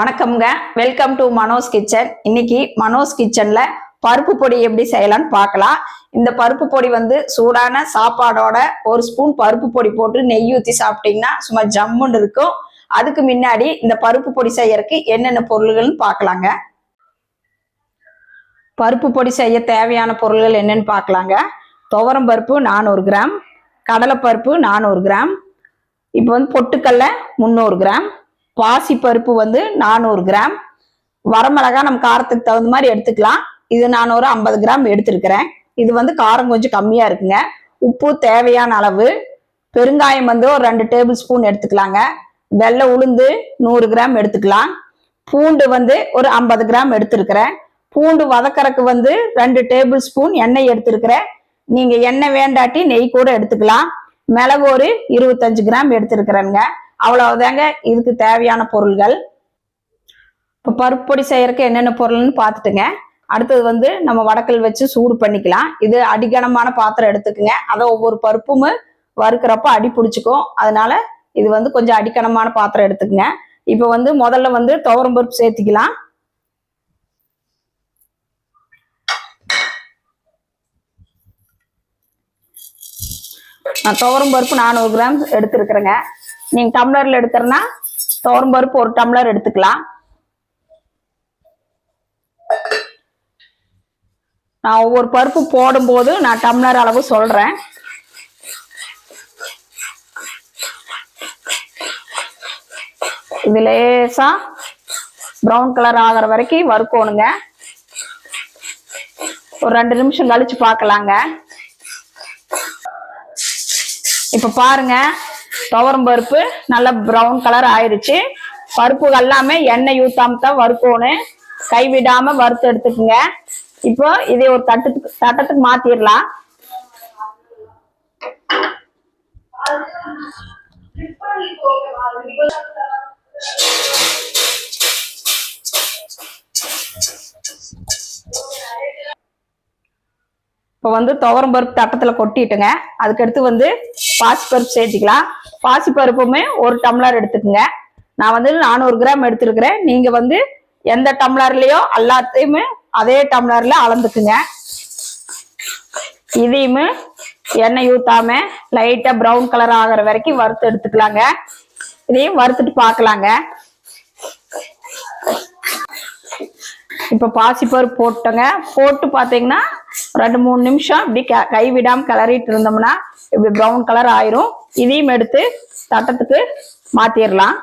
வணக்கம்ங்க. Welcome to Mano's kitchen இன்னைக்கு மனோஸ் கிச்சன்ல பருப்பு பொடி எப்படி செய்யலாம்னு பார்க்கலாம். இந்த பருப்பு பொடி வந்து சூடான சாப்பாடோட ஒரு ஸ்பூன் பருப்பு பொடி போட்டு நெய் ஊற்றி சாப்பிட்டீங்கன்னா சும்மா ஜம்முன்னு இருக்கும். அதுக்கு முன்னாடி இந்த பருப்பு பொடி செய்யறதுக்கு என்னென்ன பொருள்கள்னு பார்க்கலாங்க. பருப்பு பொடி செய்ய தேவையான பொருள்கள் என்னன்னு பார்க்கலாங்க. துவரம் பருப்பு நானூறு கிராம் கடலைப்பருப்பு நானூறு கிராம் இப்போ வந்து பொட்டுக்கடலை முந்நூறு கிராம் பாசி பருப்பு வந்து நானூறு கிராம். வரமிளகா நம்ம காரத்துக்கு தகுந்த மாதிரி எடுத்துக்கலாம். இது நான் ஒரு ஐம்பது கிராம் எடுத்திருக்கிறேன். இது வந்து காரம் கொஞ்சம் கம்மியா இருக்குங்க. உப்பு தேவையான அளவு. பெருங்காயம் வந்து ஒரு ரெண்டு டேபிள் ஸ்பூன் எடுத்துக்கலாங்க. வெள்ளை உளுந்து நூறு கிராம் எடுத்துக்கலாம். பூண்டு வந்து ஒரு ஐம்பது கிராம் எடுத்திருக்கிறேன். பூண்டு வதக்கறக்கு வந்து ரெண்டு டேபிள் ஸ்பூன் எண்ணெய் எடுத்திருக்கிறேன். நீங்க எண்ணெய் வேண்டாட்டி நெய் கூட எடுத்துக்கலாம். மிளகு ஒரு இருபத்தஞ்சு கிராம் எடுத்திருக்கிறேங்க அவ்வளவுதாங்க. இதுக்கு தேவையான பொருள்கள். இப்போ பருப்பொடி செய்யறதுக்கு என்னென்ன பொருள்னு பார்த்துட்டுங்க. அடுத்தது வந்து நம்ம வடக்கல் வச்சு சூடு பண்ணிக்கலாம். இது அடிகனமான பாத்திரம் எடுத்துக்குங்க. அதை ஒவ்வொரு பருப்பும் வறுக்கிறப்ப அடி பிடிச்சிக்கும். அதனால இது வந்து கொஞ்சம் அடிக்கனமான பாத்திரம் எடுத்துக்குங்க. இப்போ வந்து முதல்ல வந்து துவரம் பருப்பு சேர்த்திக்கலாம். நான் துவரம் பருப்பு நானூறு கிராம் எடுத்துருக்குறேங்க. நீங்கள் டம்ளரில் எடுத்துறனா துவரம் பருப்பு ஒரு டம்ளர் எடுத்துக்கலாம். நான் ஒவ்வொரு பருப்பு போடும்போது நான் டம்ளர் அளவு சொல்கிறேன் இது லேசா ப்ரௌன் கலர் ஆகிற வரைக்கும் வறுக்கணுங்க. ஒரு ரெண்டு நிமிஷம் கழிச்சு பார்க்கலாங்க. இப்ப பாருங்க. துவரம் பருப்பு நல்ல ப்ரௌன் கலர் ஆயிடுச்சு பருப்பு எல்லாமே எண்ணெய் ஊத்தாம தான் வறுக்கணும். கைவிடாம வறுத்து எடுத்துக்குங்க. இப்போ இதை ஒரு தட்டத்துக்கு தட்டத்துக்கு மாத்திரலாம். இப்போ வந்து துவரம் பருப்பு தட்டத்தில் கொட்டிட்டுங்க. அதுக்கடுத்து வந்து பாசி பருப்பு சேர்த்துக்கலாம். பாசி பருப்புமே ஒரு டம்ளர் எடுத்துக்கோங்க. நான் வந்து நானூறு கிராம் எடுத்துருக்கிறேன். நீங்கள் வந்து எந்த டம்ளர்லையோ எல்லாத்தையுமே அதே டம்ளரில் அளந்துக்குங்க. இதையுமே எண்ணெய் ஊற்றாம லைட்டாக ப்ரௌன் கலர் ஆகிற வரைக்கும் வறுத்து எடுத்துக்கலாங்க. இதையும் வறுத்துட்டு பார்க்கலாங்க. இப்போ பாசிப்பருப்பு போட்டோங்க. போட்டு பார்த்தீங்கன்னா ரெண்டு மூணு நிமிஷம் இப்படி க கை கிளறிட்டு இருந்தோம்னா இப்படி ப்ரௌன் கலர் ஆயிரும். இதையும் எடுத்து தட்டத்துக்கு மாத்திரலாம்.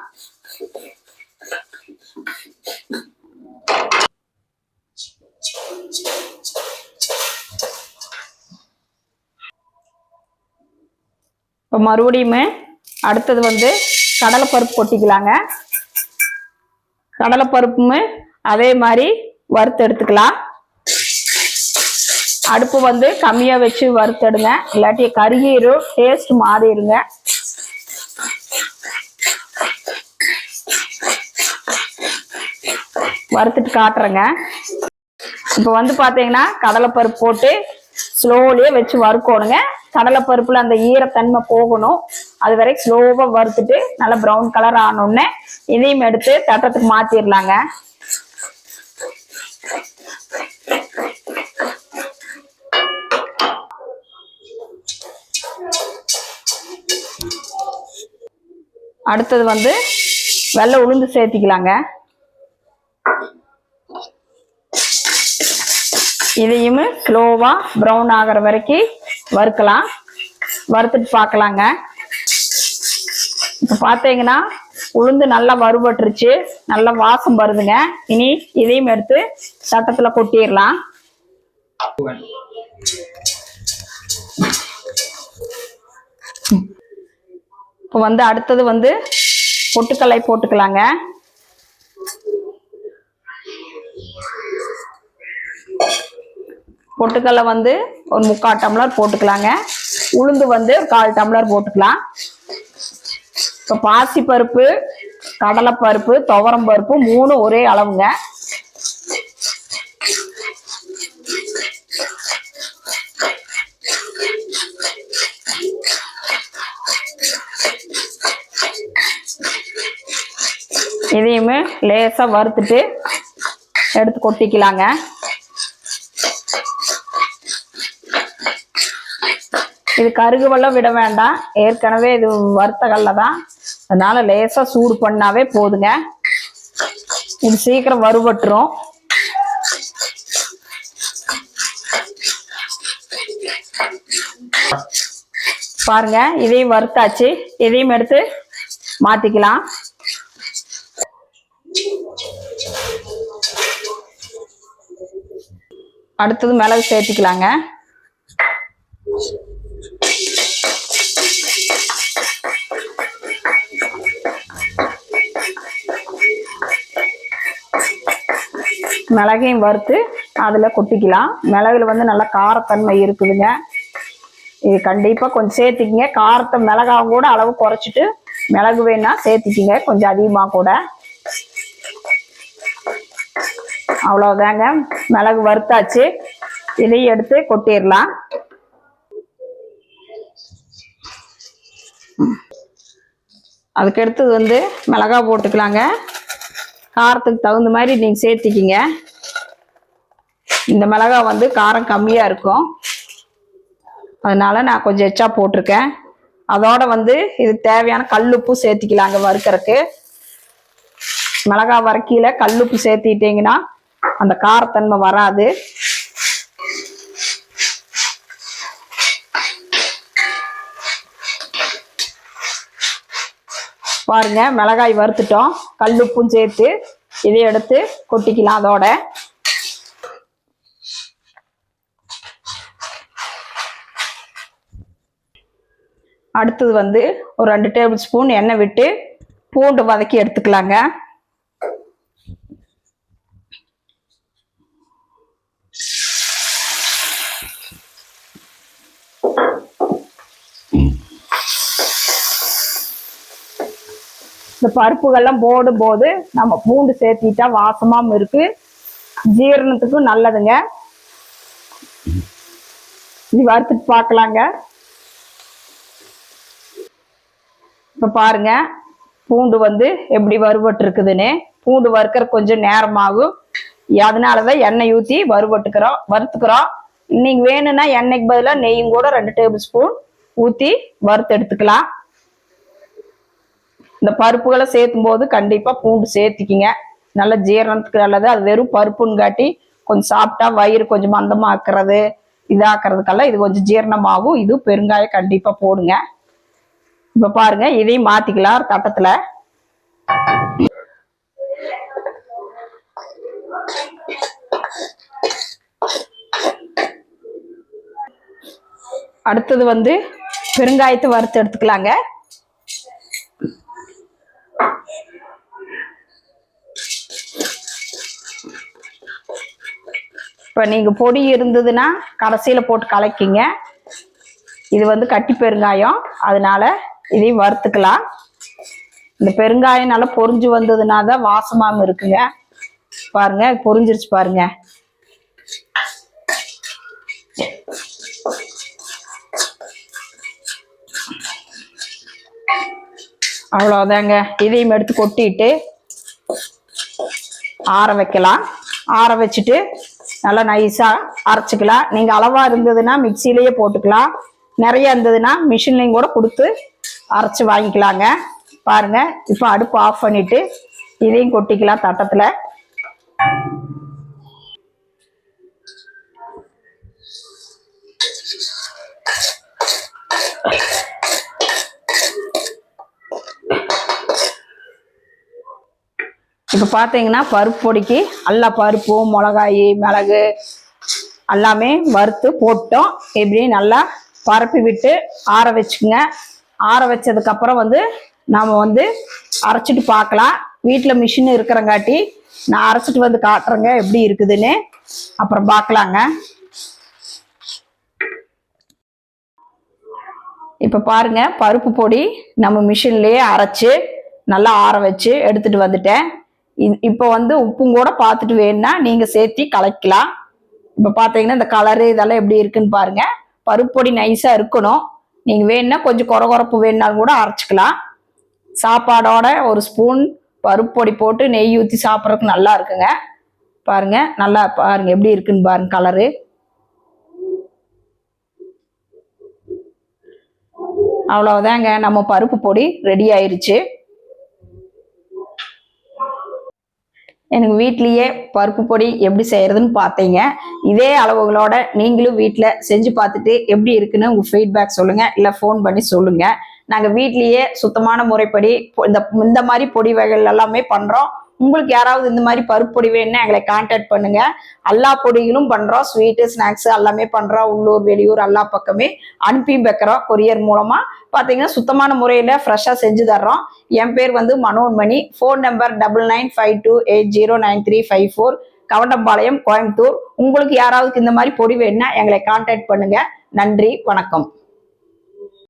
இப்போ மறுபடியுமே அடுத்தது வந்து கடலைப்பருப்பு கொட்டிக்கலாங்க. கடலைப்பருப்புமே அதே மாதிரி வறுத்து எடுத்துக்கலாம். அடுப்பு வந்து கம்மியாக வச்சு வறுத்தெடுங்க இல்லாட்டி கருகிரும் டேஸ்ட் மாறிடுங்க வறுத்துட்டு காட்டுறேங்க. இப்போ வந்து பார்த்தீங்கன்னா கடலைப்பருப்பு போட்டு ஸ்லோலியே வச்சு வறுக்கணுங்க. கடலைப்பருப்புல அந்த ஈரத்தன்மை போகணும். அது வரைக்கும் ஸ்லோவாக வறுத்துட்டு நல்லா ப்ரௌன் கலர் ஆனோடனே இதையும் எடுத்து தட்டத்துக்கு மாற்றிடலாங்க அடுத்தது வந்து வெள்ளை உளுந்து சேர்த்திக்கலாங்க. இதையும் ஸ்லோவாக ப்ரௌன் ஆகிற வரைக்கும் வறுக்கலாம். வறுத்துட்டு பார்க்கலாங்க. இப்போ பார்த்தீங்கன்னா உளுந்து நல்லா வறுபட்டுருச்சு. நல்லா வாசம் வருதுங்க. இனி இதையும் எடுத்து சட்டத்தில் கொட்டிடலாம். இப்போ வந்து அடுத்தது வந்து பொட்டுக்கல்லை போட்டுக்கலாங்க. பொட்டுக்கல்லை வந்து ஒரு முக்கால் டம்ளர் போட்டுக்கலாங்க. உளுந்து வந்து ஒரு கால் டம்ளர் போட்டுக்கலாம். இப்போ பாசி பருப்பு கடலைப்பருப்பு துவரம் பருப்பு மூணு ஒரே அளவுங்க. இதையுமே லேசாக வறுத்துட்டு எடுத்து கொட்டிக்கலாங்க. இது கருகுவெல்லாம் விட வேண்டாம். ஏற்கனவே இது வறுத்த கல்ல தான். அதனால லேசா சூடு பண்ணாவே போதுங்க. இது சீக்கிரம் வறுபட்டுரும் பாருங்க இதையும் வறுத்தாச்சு. இதையும் எடுத்து மாத்திக்கலாம். அடுத்தது மிளகு சேர்த்திக்கலாங்க. மிளகையும் வறுத்து அதில் கொட்டிக்கலாம். மிளகுல வந்து நல்லா காரத்தன்மை இருக்குதுங்க. இது கண்டிப்பாக கொஞ்சம் சேர்த்திக்கிங்க. காரத்தை மிளகாவும் கூட அளவு குறைச்சிட்டு மிளகு வேணா சேர்த்திக்கிங்க. கொஞ்சம் அதிகமாக கூட. அவ்வளோதாங்க மிளகு வறுத்தாச்சு. இதையும் எடுத்து கொட்டிடலாம். அதுக்கு அடுத்தது வந்து மிளகா போட்டுக்கலாங்க. காரத்துக்கு தகுந்த மாதிரி நீங்கள் சேர்த்திக்கிங்க. இந்த மிளகா வந்து காரம் கம்மியாக இருக்கும். அதனால நான் கொஞ்சம் எச்சா போட்டிருக்கேன். அதோட வந்து இது தேவையான கல்லுப்பு சேர்த்திக்கலாங்க வறுக்கிறதுக்கு மிளகா வறுக்கையில கல்லுப்பு சேர்த்திட்டிங்கன்னா அந்த காரத்தன்மை வராது. பாருங்க மிளகாய் வறுத்துட்டோம். கல்லுப்பும் சேர்த்து இதை எடுத்து கொட்டிக்கலாம் அதோட. அடுத்தது வந்து ஒரு ரெண்டு டேபிள் ஸ்பூன் எண்ணெய் விட்டு பூண்டு வதக்கி எடுத்துக்கலாங்க. இந்த பருப்புகள்லாம் போடும்போது நம்ம பூண்டு சேர்த்திட்டா வாசமாவும் இருக்கு. ஜீரணத்துக்கும் நல்லதுங்க. இது வறுத்துட்டு பார்க்கலாங்க. இப்போ பாருங்க பூண்டு வந்து எப்படி வறுபட்டுருக்குதுன்னு. பூண்டு வறுக்கிற கொஞ்சம் நேரமாகும் அதனால தான் எண்ணெய் ஊற்றி வறுபட்டுக்கிறோம் வறுத்துக்கிறோம். இன்னைக்கு வேணும்னா எண்ணெய்க்கு பதிலாக நெய்யும் கூட ரெண்டு டேபிள் ஸ்பூன் ஊற்றி வறுத்து எடுத்துக்கலாம். இந்த பருப்புகளை சேர்த்தும் போது கண்டிப்பாக பூண்டு சேர்த்திக்கிங்க. நல்ல ஜீரணத்துக்கு நல்லது. அது வெறும் பருப்புன்னு காட்டி கொஞ்சம் சாப்பிட்டா வயிறு கொஞ்சம் மந்தமாக்குறது இதாக்குறதுக்கெல்லாம் இது கொஞ்சம் ஜீரணமாகும் இது பெருங்காயம் கண்டிப்பாக போடுங்க. இப்போ பாருங்க இதையும் மாத்திக்கலாம் தட்டத்துல. அடுத்தது வந்து பெருங்காயத்தை வறுத்து எடுத்துக்கலாங்க. இப்போ நீங்க பொடி இருந்ததுன்னா கடைசியில போட்டு கலக்கிங்க. இது வந்து கட்டி பெருங்காயம். அதனால இதையும் வறுத்துக்கலாம். இந்த பெருங்காயம் நல்லா பொரிஞ்சு வந்ததுனா தான் வாசமாம இருக்குங்க. பாருங்க பொறிஞ்சிருச்சு பாருங்க. அவ்வளோதாங்க இதையும் எடுத்து கொட்டிட்டு ஆற வைக்கலாம். ஆற வச்சுட்டு நல்லா நைஸாக அரைச்சிக்கலாம். நீங்கள் அளவாக இருந்ததுன்னா மிக்சிலேயே போட்டுக்கலாம். நிறைய இருந்ததுன்னா மிஷின்லையும் கூட கொடுத்து அரைச்சி வாங்கிக்கலாங்க. பாருங்க இப்போ அடுப்பு ஆஃப் பண்ணிட்டு இதையும் கொட்டிக்கலாம் தட்டத்தில். இப்போ பார்த்தீங்கன்னா பருப்பு பொடிக்கு எல்லா பருப்பு மிளகாய் மிளகு எல்லாமே வறுத்து போட்டோம். இப்படி நல்லா பரப்பி விட்டு ஆற வச்சுக்கோங்க. ஆற வச்சதுக்கப்புறம் வந்து நாம் வந்து அரைச்சிட்டு பார்க்கலாம். வீட்டில் மிஷின் இருக்கிறங்காட்டி நான் அரைச்சிட்டு வந்து காட்டுறேங்க எப்படி இருக்குதுன்னு. அப்புறம் பார்க்கலாங்க. இப்போ பாருங்க பருப்பு பொடி நம்ம மிஷின்லேயே அரைச்சி நல்லா ஆற வச்சு எடுத்துட்டு வந்துட்டேன். இப்போ வந்து உப்பும் கூட பார்த்துட்டு வேணும்னா நீங்கள் சேர்த்தி கலக்கலாம். இப்போ பார்த்தீங்கன்னா இந்த கலரு இதெல்லாம் எப்படி இருக்குன்னு பாருங்க. பருப்பு பொடி நைஸாக இருக்கணும். நீங்கள் வேணும்னா கொஞ்சம் குறை குறைப்பு வேணுனாலும் கூட அரைச்சிக்கலாம். சாப்பாடோட ஒரு ஸ்பூன் பருப்பு பொடி போட்டு நெய் ஊற்றி சாப்பிட்றதுக்கு நல்லா இருக்குங்க. பாருங்க நல்லா பாருங்கள் எப்படி இருக்குன்னு பாருங்கள் கலரு அவ்வளோதாங்க நம்ம பருப்பு பொடி ரெடி ஆயிடுச்சு எனக்கு வீட்லேயே பருப்பு பொடி எப்படி செய்யறதுன்னு பார்த்தீங்க. இதே அளவுகளோட நீங்களும் வீட்டில் செஞ்சு பார்த்துட்டு எப்படி இருக்குன்னு உங்கள் ஃபீட்பேக் சொல்லுங்கள் இல்லை ஃபோன் பண்ணி சொல்லுங்கள் நாங்கள் வீட்லேயே சுத்தமான முறைப்படி இந்த இந்த மாதிரி பொடி வகைகள் எல்லாமே பண்ணுறோம் உங்களுக்கு யாராவது இந்த மாதிரி பருப்பு பொடி வேணும்னா எங்களை கான்டாக்ட் பண்ணுங்க. எல்லா பொடிகளும் பண்ணுறோம் ஸ்வீட்டு ஸ்நாக்ஸ் எல்லாமே பண்ணுறோம் உள்ளூர் வெளியூர் எல்லா பக்கமே. அனுப்பியும் வைக்கிறோம் கொரியர் மூலமாக பார்த்தீங்கன்னா சுத்தமான முறையில் ஃப்ரெஷ்ஷாக செஞ்சு தர்றோம். என் பேர் வந்து Manonmani. Phone number double nine five two eight zero nine three five four Kavundampalayam Coimbatore. உங்களுக்கு யாராவது இந்த மாதிரி பொடி வேணும்னா எங்களை கான்டாக்ட் பண்ணுங்க. நன்றி வணக்கம்.